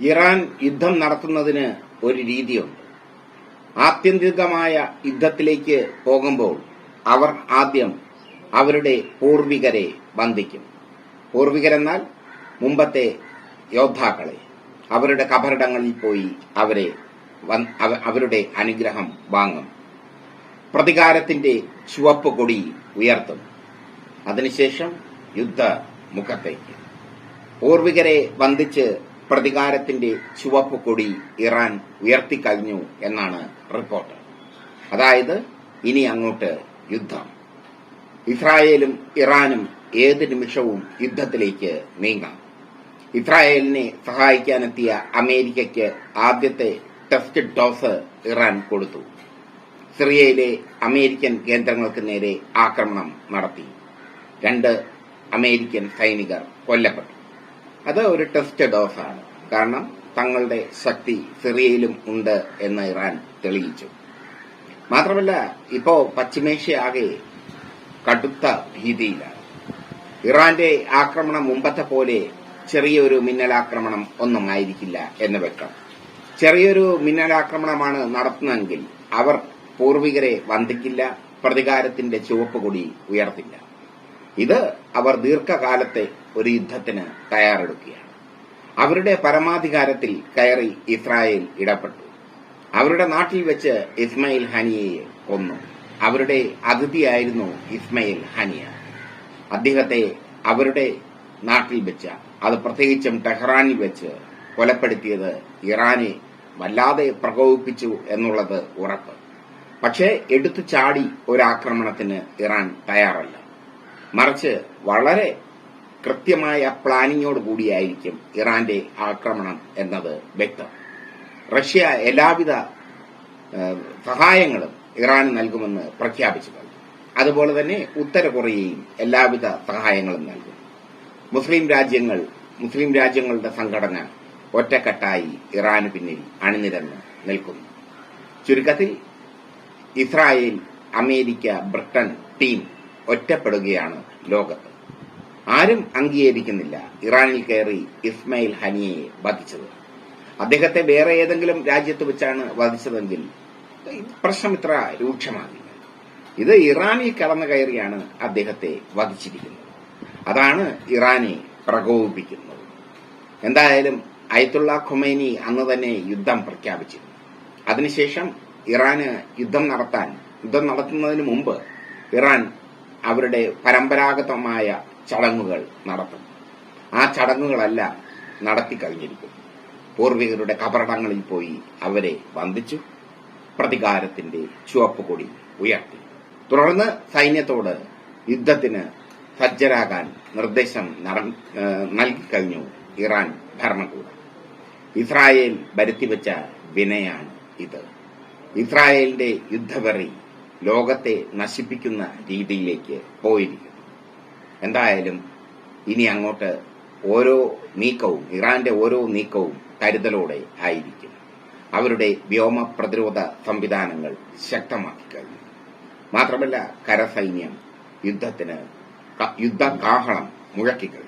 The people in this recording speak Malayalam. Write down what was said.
ഇറാൻ യുദ്ധം നടത്തുന്നതിന് ഒരു രീതിയുണ്ട്. ആത്യന്തികമായ യുദ്ധത്തിലേക്ക് പോകുമ്പോൾ അവർ ആദ്യം അവരുടെ പൂർവികരെ ബന്ധിക്കും പൂർവികരെന്നാൽ മുമ്പത്തെ യോദ്ധാക്കളെ. അവരുടെ കബറിടങ്ങളിൽ പോയി അവരെ അവരുടെ അനുഗ്രഹം വാങ്ങും. പ്രതികാരത്തിന്റെ ചുവപ്പ് കൊടി ഉയർത്തും. അതിനുശേഷം യുദ്ധ മുഖത്തേക്ക് പൂർവികരെ വന്ദിച്ച് പ്രതികാരത്തിന്റെ ചുവപ്പ് കൊടി ഇറാൻ ഉയർത്തിക്കഴിഞ്ഞു എന്നാണ് റിപ്പോർട്ട്. അതായത് ഇനി അങ്ങോട്ട് യുദ്ധം. ഇസ്രായേലും ഇറാനും ഏത് നിമിഷവും യുദ്ധത്തിലേക്ക് നീങ്ങാം. ഇസ്രായേലിനെ സഹായിക്കാനെത്തിയ അമേരിക്കയ്ക്ക് ആദ്യത്തെ ടെസ്റ്റ് ഡോസ് ഇറാൻ കൊടുത്തു. സിറിയയിലെ അമേരിക്കൻ കേന്ദ്രങ്ങൾക്ക് നേരെ ആക്രമണം നടത്തി. രണ്ട് അമേരിക്കൻ സൈനികർ കൊല്ലപ്പെട്ടു. അത് ഒരു ടെസ്റ്റ് ഡോസാണ് കാരണം തങ്ങളുടെ ശക്തി സിറിയയിലും ഉണ്ട് എന്ന് ഇറാൻ തെളിയിച്ചു. മാത്രമല്ല ഇപ്പോ പശ്ചിമേഷ്യ ആകെ കടുത്ത ഭീതിയിലാണ്. ഇറാന്റെ ആക്രമണം മുമ്പത്തെ പോലെ ചെറിയൊരു മിന്നലാക്രമണം ഒന്നും ആയിരിക്കില്ല എന്ന് വെക്കാം ചെറിയൊരു മിന്നലാക്രമണമാണ് നടത്തുന്നതെങ്കിൽ അവർ പൂർവികരെ വന്ദിക്കില്ല പ്രതികാരത്തിന്റെ ചുവപ്പ് കൊടി ഉയർത്തില്ല. ഇത് അവർ ദീർഘകാലത്തെ ഒരു യുദ്ധത്തിന് തയ്യാറെടുക്കുകയാണ്. അവരുടെ പരമാധികാരത്തിൽ കയറി ഇസ്രായേൽ ഇടപെട്ടു. അവരുടെ നാട്ടിൽ വെച്ച് ഇസ്മയിൽ ഹനിയയെ കൊന്നു. അവരുടെ അതിഥിയായിരുന്നു ഇസ്മയിൽ ഹനിയ. അദ്ദേഹത്തെ അവരുടെ നാട്ടിൽ വെച്ച അത് പ്രത്യേകിച്ചും ടെഹ്റാനിൽ വെച്ച് കൊലപ്പെടുത്തിയത് ഇറാനെ വല്ലാതെ പ്രകോപിപ്പിച്ചു എന്നുള്ളത് ഉറപ്പ്. പക്ഷേ എടുത്തു ചാടി ഒരാക്രമണത്തിന് ഇറാൻ തയ്യാറല്ല. മറിച്ച് വളരെ കൃത്യമായ പ്ലാനിങ്ങോട് കൂടിയായിരിക്കും ഇറാന്റെ ആക്രമണം എന്നത് വ്യക്തം. റഷ്യ എല്ലാവിധ സഹായങ്ങളും ഇറാന് നൽകുമെന്ന് പ്രഖ്യാപിച്ചു കഴിഞ്ഞു. അതുപോലെ തന്നെ ഉത്തര കൊറിയയും എല്ലാവിധ സഹായങ്ങളും നൽകും. മുസ്ലിം രാജ്യങ്ങൾ മുസ്ലിം രാജ്യങ്ങളുടെ സംഘടന ഒറ്റക്കെട്ടായി ഇറാന് പിന്നിൽ അണിനിരന്ന് നിൽക്കുന്നു. ചുരുക്കത്തിൽ ഇസ്രായേൽ അമേരിക്ക ബ്രിട്ടൻ ടീം ഒറ്റപ്പെടുകയാണ് ലോകത്ത്. ആരും അംഗീകരിക്കുന്നില്ല. ഇറാനിൽ കയറി ഇസ്മയിൽ ഹനിയയെ വധിച്ചത്. അദ്ദേഹത്തെ വേറെ ഏതെങ്കിലും രാജ്യത്ത് വെച്ചാണ് വധിച്ചതെങ്കിൽ പ്രശ്നം ഇത്ര രൂക്ഷമാകില്ല. ഇത് ഇറാനിൽ കടന്നു കയറിയാണ് അദ്ദേഹത്തെ വധിച്ചിരിക്കുന്നത്. അതാണ് ഇറാനെ പ്രകോപിപ്പിക്കുന്നത്. എന്തായാലും അയത്തുള്ള ഖുമൈനി അന്ന് തന്നെ യുദ്ധം പ്രഖ്യാപിച്ചിരുന്നു. അതിനുശേഷം ഇറാന് യുദ്ധം നടത്താൻ യുദ്ധം നടത്തുന്നതിന് മുമ്പ് ഇറാൻ അവരുടെ പരമ്പരാഗതമായ ചടങ്ങുകൾ നടത്തും. ആ ചടങ്ങുകളല്ല നടത്തി കഴിഞ്ഞിരിക്കും. പൂർവികരുടെ കബറടങ്ങളിൽ പോയി അവരെ വന്ദിച്ചു. പ്രതികാരത്തിന്റെ ചുവപ്പ് കൊടി ഉയർത്തി. തുടർന്ന് സൈന്യത്തോട് യുദ്ധത്തിന് സജ്ജരാകാൻ നിർദ്ദേശം നൽകി കഴിഞ്ഞു നൽകിക്കഴിഞ്ഞു ഇറാൻ ഭരണകൂടം. ഇസ്രായേൽ വരുത്തിവെച്ച വിനയാണ് ഇത്. ഇസ്രായേലിന്റെ യുദ്ധവെറി ലോകത്തെ നശിപ്പിക്കുന്ന രീതിയിലേക്ക് പോയിരിക്കുന്നു. എന്തായാലും ഇനി അങ്ങോട്ട് ഓരോ നീക്കവും ഇറാന്റെ ഓരോ നീക്കവും കരുതലോടെ ആയിരിക്കും അവരുടെ വ്യോമ പ്രതിരോധ സംവിധാനങ്ങൾ ശക്തമാക്കി കഴിഞ്ഞു. മാത്രമല്ല കരസൈന്യം യുദ്ധത്തിന് യുദ്ധകാഹളം മുഴക്കിക്കഴിഞ്ഞു